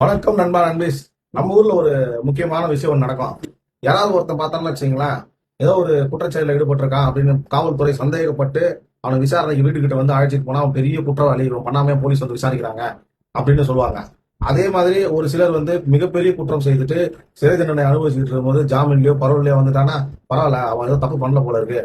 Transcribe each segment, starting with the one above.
வணக்கம் நண்பா நண்பீஸ். நம்ம ஊர்ல ஒரு முக்கியமான விஷயம் ஒன்று நடக்கும். யாராவது ஒருத்தன் பார்த்தாலும் வச்சுங்களேன் ஏதோ ஒரு குற்றச்செயலில் ஈடுபட்டிருக்கான் அப்படின்னு காவல்துறை சந்தேகப்பட்டு அவனை விசாரணைக்கு வீட்டுக்கிட்ட வந்து அழைச்சிட்டு போனா அவன் பெரிய குற்றவாளி இவன் பண்ணாமே போலீஸ் வந்து விசாரிக்கிறாங்க அப்படின்னு சொல்லுவாங்க. அதே மாதிரி ஒரு சிலர் வந்து மிகப்பெரிய குற்றம் செய்துட்டு சிறை தண்டனை அனுபவிச்சுட்டு இருக்கும்போது ஜாமீன்லயோ பரவலையோ வந்துட்டானா பரவாயில்ல அவன் ஏதோ தப்பு பண்ணல போல இருக்கு.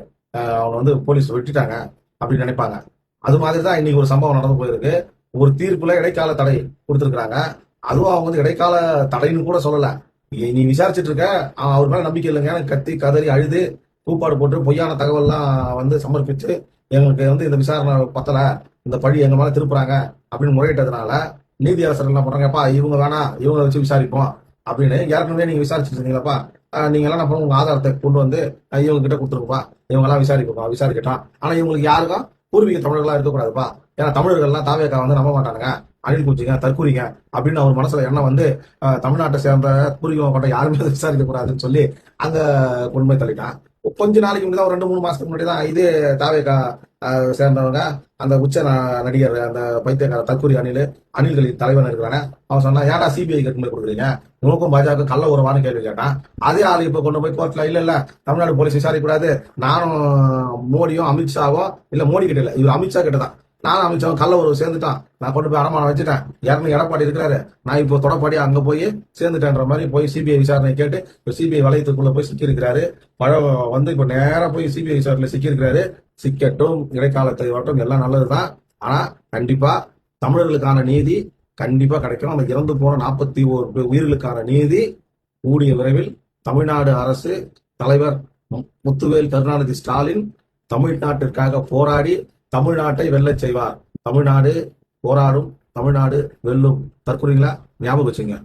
அவனை வந்து போலீஸ் விட்டுட்டாங்க அப்படின்னு நினைப்பாங்க. அது மாதிரி தான் இன்னைக்கு ஒரு சம்பவம் நடந்து போயிருக்கு. ஒரு தீர்ப்புல இடைக்கால தடை கொடுத்துருக்காங்க அதுவும் அவங்க வந்து இடைக்கால தடைன்னு கூட சொல்லல. நீ- விசாரிச்சுட்டு இருக்க. அவன் அவர் மேல நம்பிக்கை இல்லைங்க. எனக்கு கத்தி கதறி அழுது கூப்பாடு போட்டு பொய்யான தகவல்லாம் வந்து சமர்ப்பிச்சு எங்களுக்கு வந்து இந்த விசாரணை பத்தல. இந்த பழி எங்க மேல திருப்புறாங்க அப்படின்னு முறையிட்டதுனால நீதி என்ன பண்றாங்கப்பா இவங்க வேணா இவங்க வச்சு விசாரிப்போம் அப்படின்னு ஏற்கனவே நீங்க விசாரிச்சுட்டு இருந்தீங்களப்பா. நீங்க எல்லாம் என்ன உங்க ஆதாரத்தை கொண்டு வந்து இவங்க கிட்ட கொடுத்துருப்பா இவங்க எல்லாம் விசாரிப்பா விசாரிக்கட்டும் ஆனா இவங்களுக்கு யாருக்கும் பூர்வீக தமிழர்களா இருக்கக்கூடாதுப்பா. ஏன்னா தமிழர்கள்லாம் தாவேக்கா வந்து நம்ப மாட்டானுங்க. அழில் குஞ்சுங்க தற்கூறிங்க அப்படின்னு அவர் மனசுல எண்ணம் வந்து தமிழ்நாட்டை சேர்ந்த பூர்வீகம் கொண்ட யாருமே அதை விசாரிக்க கூடாதுன்னு சொல்லி அங்க கொண்டு தள்ளிட்டான். கொஞ்ச நாளைக்கு முன்னாடி தான் ஒரு ரெண்டு மூணு மாசத்துக்கு முன்னாடி தான் இதே தாவேகா சேர்ந்தவங்க அந்த உச்ச நடிகர் அந்த பைத்தியக்கார தற்கூரி அணில் அணில்களின் தலைவன் இருக்கிறானே அவன் சொன்னா ஏடா சிபிஐ கட்டு கொடுக்குறீங்க? உனக்கும் பாஜக கள்ள உறவான்னு கேள்வி கேட்டான். அதே ஆள் இப்ப கொண்டு போய் கோர்ட்ல இல்ல இல்ல தமிழ்நாடு போலீஸ் விசாரிக்க கூடாது. நானும் மோடியும் அமித்ஷாவோ இல்ல மோடி கிட்ட இல்ல இவர் அமித்ஷா கிட்ட தான் நானும் அமித்ஷாவும் கள்ள ஒரு சேர்ந்துட்டான். நான் கொண்டு போய் அடமானம் வச்சுட்டேன். இரநூறு எடப்பாடி இருக்கிறாரு. நான் இப்போ தொடப்பாடி அங்க போய் சேர்ந்துட்டேன்ற மாதிரி போய் சிபிஐ விசாரணை கேட்டு இப்போ சிபிஐ வளையத்துக்குள்ள போய் சிக்கியிருக்கிறாரு. பழ வந்து இப்போ நேராக போய் சிபிஐ விசாரணையில் சிக்கியிருக்கிறாரு. சிக்கட்டும் இடைக்காலத்தை வரட்டும் எல்லாம் நல்லதுதான். ஆனா கண்டிப்பா தமிழர்களுக்கான நீதி கண்டிப்பா கிடைக்கும் அந்த இறந்து போன நாற்பத்தி ஓரு உயிர்களுக்கான நீதி கூடிய விரைவில் தமிழ்நாடு அரசு தலைவர் முத்துவேல் கருணாநிதி ஸ்டாலின் தமிழ்நாட்டிற்காக போராடி தமிழ்நாட்டை வெல்லச் செய்வார். தமிழ்நாடு போராடும் தமிழ்நாடு வெல்லும். தற்கொலைங்களா? ஞாபகம் வச்சுங்க.